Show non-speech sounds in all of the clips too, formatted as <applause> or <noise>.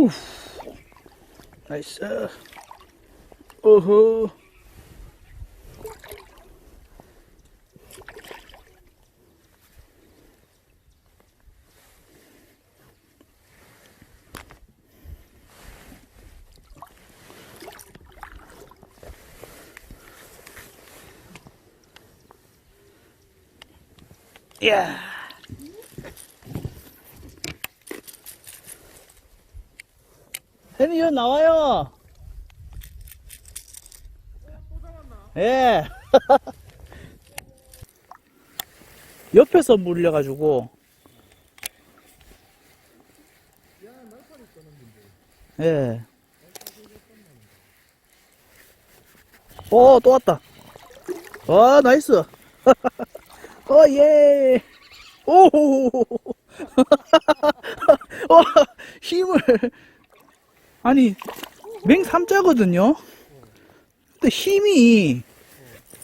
우 나이스 어허 야 혜니 형 나와요. 예. <laughs> 옆에서 물려가지고. 예. 오, 또 왔다. 와, 나이스. <laughs> 어, 예. 오, 와, <laughs> 힘을. 아니, 맹 3자거든요? 근데 힘이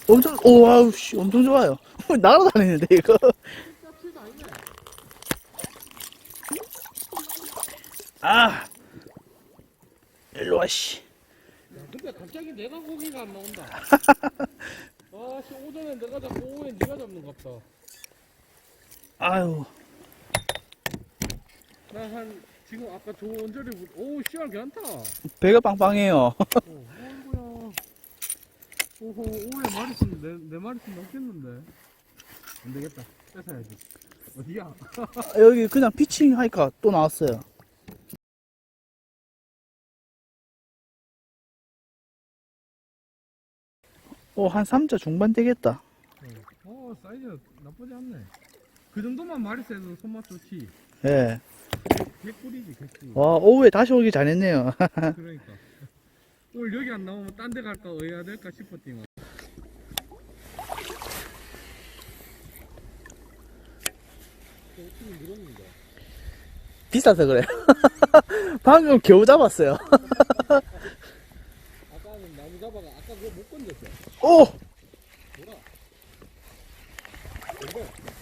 엄청, 오, 와우, 씨, 엄청 좋아요. <laughs> 날아다니는데, 이거. 아, 일로 와, 씨. 야, 근데 갑자기 내가 고기가 안 나온다. <laughs> 아, 씨, 오전에 내가 잡고 오후에 네가 잡는 것 같다. 아유, 나 한, 지금 아까 저 언저리, 오, 씨발, 괜찮다. 배가 빵빵해요. 어, <laughs> 아이고야. 오호, 오후에 말 있으면 내, 내말 있으면 없겠는데. 안 되겠다. 뺏어야지. 어디야? <laughs> 여기 그냥 피칭 하니까 또 나왔어요. 오, 한 3자 중반 되겠다. 어, 사이즈 나쁘지 않네. 그 정도만 말이 세도 손맛 좋지. 예. 개꿀이지, 개꿀. 와, 오후에 다시 오기 잘했네요. <laughs> 그러니까. 오늘 여기 안 나오면 딴 데 갈까, 어야 될까 싶었지만. 어떻게 늘었는데? 비싸서 그래. <laughs> 방금 겨우 잡았어요. 아까는 나무 잡아가, 아까 그거 못 건졌어. 오! 뭐라?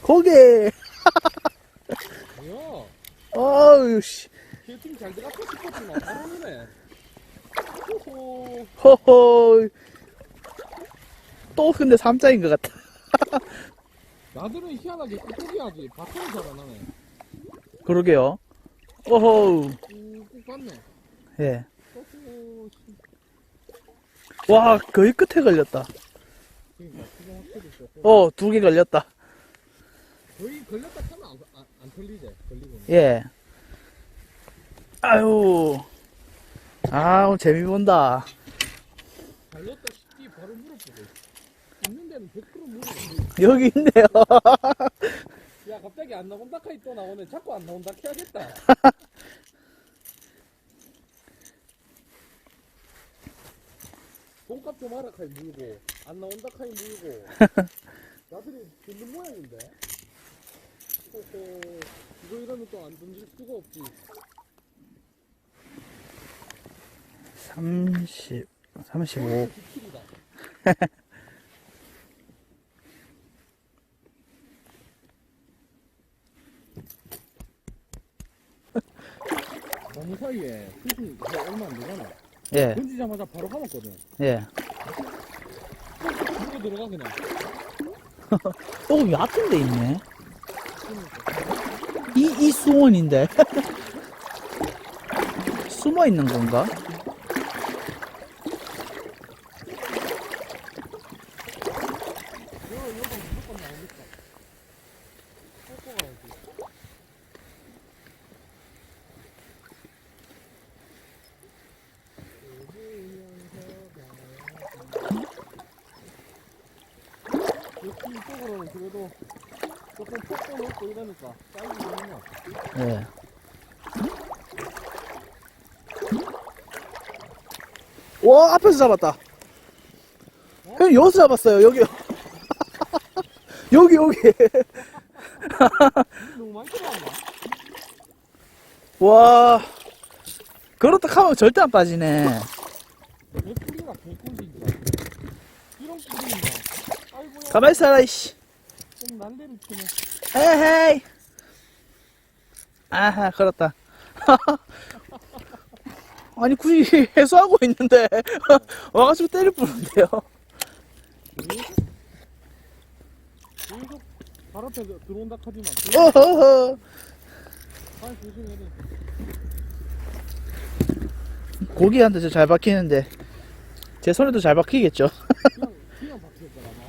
고개! 뭐야? 어우, 씨. 개팀 잘 들어갔다 싶었지만, 바로 오네. 호호. 허허. 또 근데 3자인 것 같다. <laughs> 나들은 희한하게 꾹꾹이하지. 바퀴를 잘안 하네. 그러게요. 어허. 꾹꾹 봤네. 예. 호호. 씨. 와, 거의 끝에 걸렸다. 그러니까, 확실히 있어. 어, 두 개 걸렸다. 거의 걸렸다 하면 안, 안, 안 털리지. 걸리고. 예. 아유. 아, 오늘 재미 본다. 걸렸다 싶지 바로 물어보고. 있는 데는 100% 물어보고. 여기 있네요. <laughs> 야, 갑자기 안 나온다 카이 또 나오네. 자꾸 안 나온다 해야겠다. <laughs> 돈값 좀 하라 카이 물고. 안 나온다 카이 물고. <laughs> 나들이 듣는 모양인데. 호호. 이거 이러면 또 안 던질 수가 없지. 30, 35. 지킬이다. 나무 사이에 수시 얼마 안 되잖아. 예, 던지자마자 바로 감았거든. 예. 물고 들어가 그냥. 조금 얕은 데 있네. 이, 이 수원인데. <laughs> 숨어 있는 건가? 이쪽으로는 그래도 조금 폭도 넣고 이러니까 사이즈 좋네. 예. 와, 앞에서 잡았다. 형, 여기서 잡았어요. 여기, <laughs> 여기. <laughs> 너무 많이 들어왔나? 와. 그렇다 하면 절대 안 빠지네. 개꿀이나 개꿀 진짜. 이런 꿀인가? 아이고야. 가만히 있어라, 이씨. 좀 난리를 치네. 에헤이. 아하, 그렇다. <laughs> 아니 굳이 해수하고 있는데 <laughs> 와가지고 때릴 뻔한데요. 계속 발 앞에 들어온다 어허허. <laughs> 조심해야 돼. 고기한테 저잘 박히는데 제 손에도 잘 박히겠죠. 그냥 그냥 박혔잖아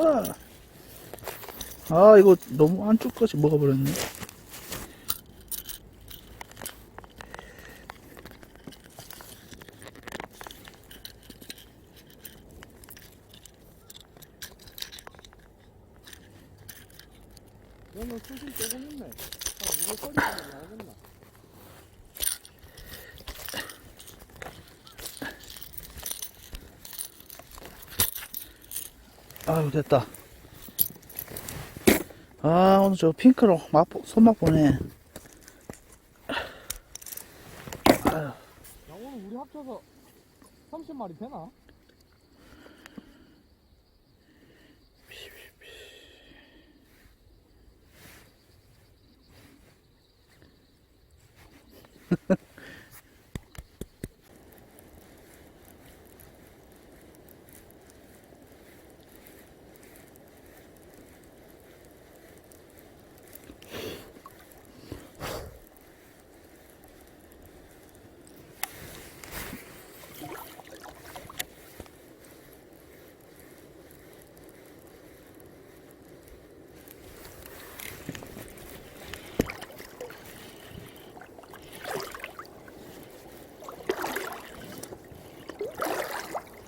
아, 아 이거 너무 안쪽까지 먹어버렸네. 너는 수심 조금 있네. 아, 이거 소리 나오겠나? 아유 됐다. 아 오늘 저 핑크로 맛 손맛 보네. 야, 오늘 우리 합쳐서 30마리 되나? <laughs>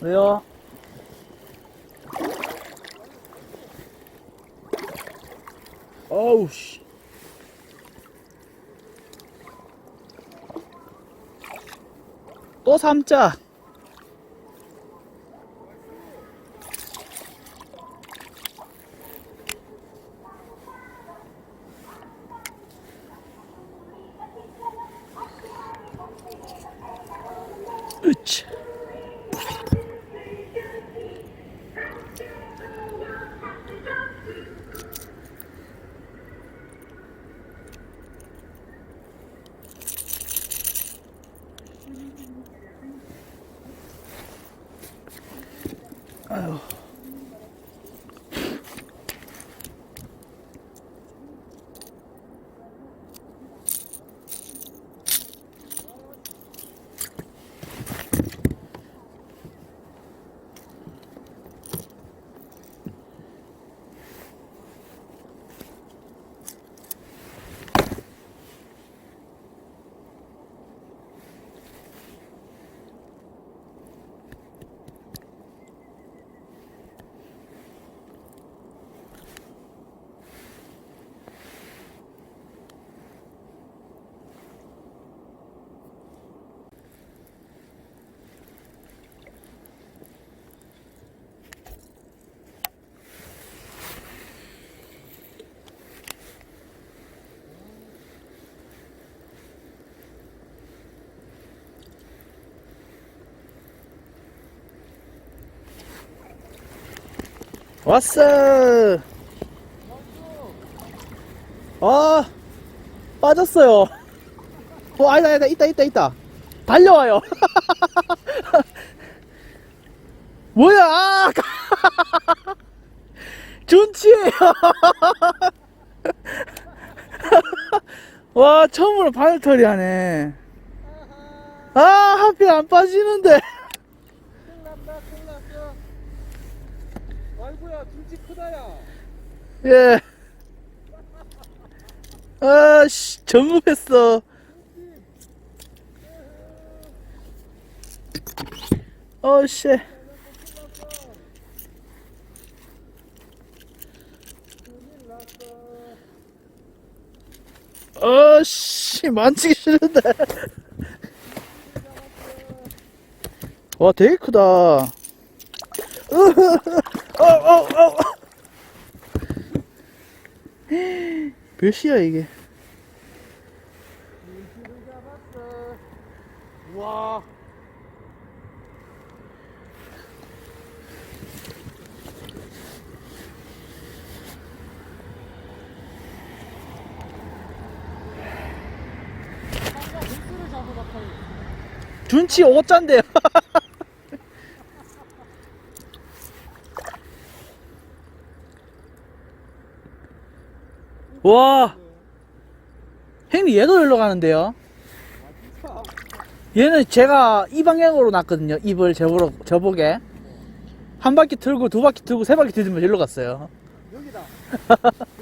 왜요? 어우 씨. 또 삼자. 으치. 아유. 왔어. 아, 빠졌어요. 어, 아니다, 아니다, 있다, 있다, 있다. 달려와요. <laughs> 뭐야, 아! <laughs> 준치예요. <laughs> 와, 처음으로 바늘털이 하네. 아, 하필 안 빠지는데. 큰일 났다, 큰일 났어. 아이고야, 김치 크다야. 예. <laughs> 아, 씨, 정읍했어. 어, 씨. 어, 씨, 만지기 싫은데. 와, 되게 크다. <laughs> 어, 어, 어, 어. 몇 시야, 이게? 우와. 준치 5자인데요. 와, 형님 얘도 일로 가는데요. 얘는 제가 이 방향으로 놨거든요. 입을 저보러, 저보게. 한 바퀴 틀고 두 바퀴 틀고 세 바퀴 틀면 일로 갔어요. 여기다. 여기 <laughs>